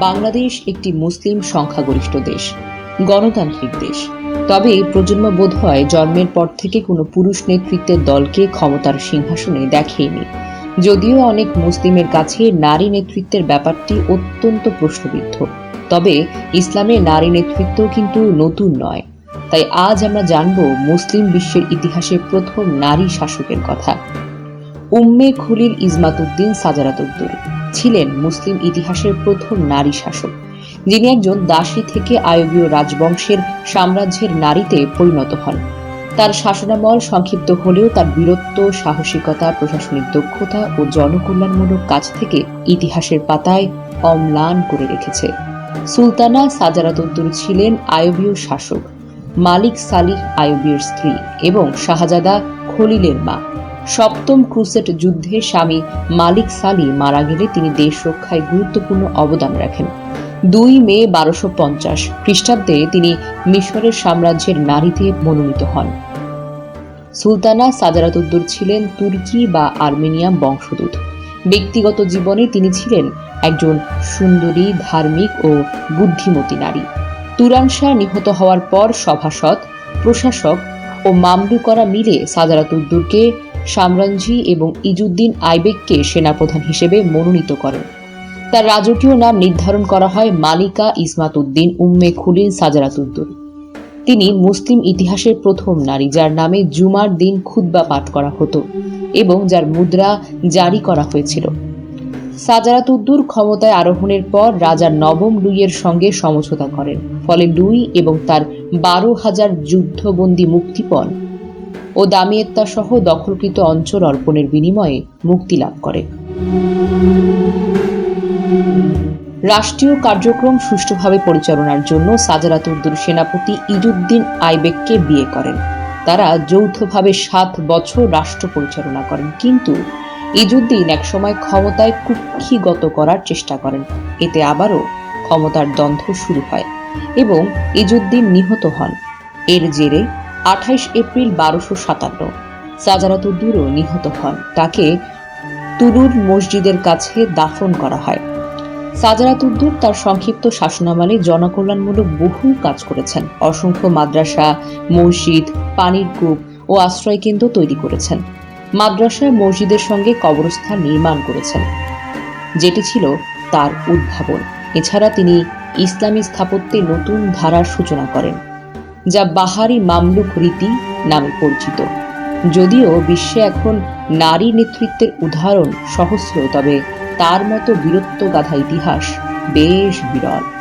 বাংলাদেশ একটি মুসলিম সংখ্যাগরিষ্ঠ দেশ, গণতান্ত্রিক দেশ। তবে প্রজন্ম বোধ হয় জন্মের পর থেকে কোনো পুরুষ নেতৃত্বের দলকে ক্ষমতার সিংহাসনে দেখেনি। যদিও অনেক মুসলিমের কাছে নারী নেতৃত্বের ব্যাপারটি অত্যন্ত প্রশ্নবিদ্ধ। তবে ইসলামে নারী নেতৃত্ব কিন্তু নতুন নয়। তাই আজ আমরা জানব মুসলিম বিশ্বের ইতিহাসে প্রথম নারী শাসকের কথা। উম্মে খুলিল ইজমাতুদ্দিন সাজারাতুদ্দুর ছিলেন মুসলিম ইতিহাসের প্রথম নারী শাসক, যিনি একজন দাসী থেকে আয়বীয় রাজবংশের সাম্রাজ্যের নারীতে পরিণত হন। তার শাসনামল সংক্ষিপ্ত হলেও তার বীরত্ব, সাহসিকতা, প্রশাসনিক দক্ষতা ও জনকল্যাণমূলক কাজ থেকে ইতিহাসের পাতায় অম্লান করে রেখেছে। সুলতানা সাজারাতুদ্দুর ছিলেন আয়বীয় শাসক, মালিক সালিহ আয়ুবীর স্ত্রী এবং শাহজাদা খলিলের মা। সপ্তম ক্রুসেট যুদ্ধে স্বামী মালিক সালি মারা গেলে তিনি দেশ রক্ষায় গুরুত্বপূর্ণ অবদান রাখেন। দুই মে বারোশো পঞ্চাশ খ্রিস্টাব্দে তিনি মিশরের সাম্রাজ্যের নারীতে মনোনীত হন। সুলতানা সাজারাতুদ্দুর ছিলেন তুর্কি বা আর্মেনিয়াম বংশোদ্ভূত। ব্যক্তিগত জীবনে তিনি ছিলেন একজন সুন্দরী, ধার্মিক ও বুদ্ধিমতী নারী। তুরান শাহ নিহত হওয়ার পর সভাসদ, প্রশাসক ও মামলুকরা মিলে সাজারাতুদ্দুরকে সামরাঞ্জি এবং ইজুদ্দিন আইবেককে সেনাপ্রধান হিসেবে মনোনীত করেন। তার রাজকীয় নাম নির্ধারণ করা হয় মালিকা ইসমাত উদ্দিন উম্মে খুলিল সাজারাতুদ্দুর। তিনি মুসলিম ইতিহাসের প্রথম নারী যার নামে জুমার দিন খুতবা পাঠ করা হতো এবং যার মুদ্রা জারি করা হয়েছিল। সাজারাতুদ্দুর ক্ষমতায় আরোহণের পর রাজা নবম লুইয়ের সঙ্গে সমঝোতা করেন, ফলে লুই এবং তার বারো হাজার যুদ্ধবন্দী মুক্তিপণ ও দামিয়েত্তা সহ দখলকৃত অঞ্চল অর্পণের বিনিময়ে মুক্তি লাভ করে। রাষ্ট্রীয় কার্যক্রম সুষ্ঠুভাবে পরিচালনার জন্য সাজারাতুদ্দুর সেনাপতি ইজুদ্দিন আইবেককে বিয়ে করেন। তারা যৌথভাবে সাত বছর রাষ্ট্র পরিচালনা করেন, কিন্তু ইজুদ্দিন একসময় ক্ষমতায় কুক্ষিগত করার চেষ্টা করেন। এতে আবারও ক্ষমতার দ্বন্দ্ব শুরু হয় এবং ইজুদ্দিন নিহত হন। এর জেরে আঠাইশ এপ্রিল বারোশো সাতান্ন। সাজারাতুদ্দুরও নিহত হন। তাকে তুরুর মসজিদের কাছে দাফন করা হয়। সাজারাতুদ্দুর তার সংক্ষিপ্ত শাসনামলে জনকল্যাণমূলক বহু কাজ করেছেন। অসংখ্য মাদ্রাসা, মসজিদ, পানির কূপ ও আশ্রয়কেন্দ্র তৈরি করেছেন। মাদ্রাসা মসজিদের সঙ্গে কবরস্থান নির্মাণ করেছেন, যেটি ছিল তার উদ্ভাবন। এছাড়া তিনি ইসলামী স্থাপত্যে নতুন ধারার সূচনা করেন। যা বাহারি মামলুক রীতি নামে পরিচিত। যদিও বিশ্বে এখন নারী নেতৃত্বের উদাহরণ সহস্র, তবে তার মতো বীরত্ব গাধা ইতিহাস বেশ বিরল।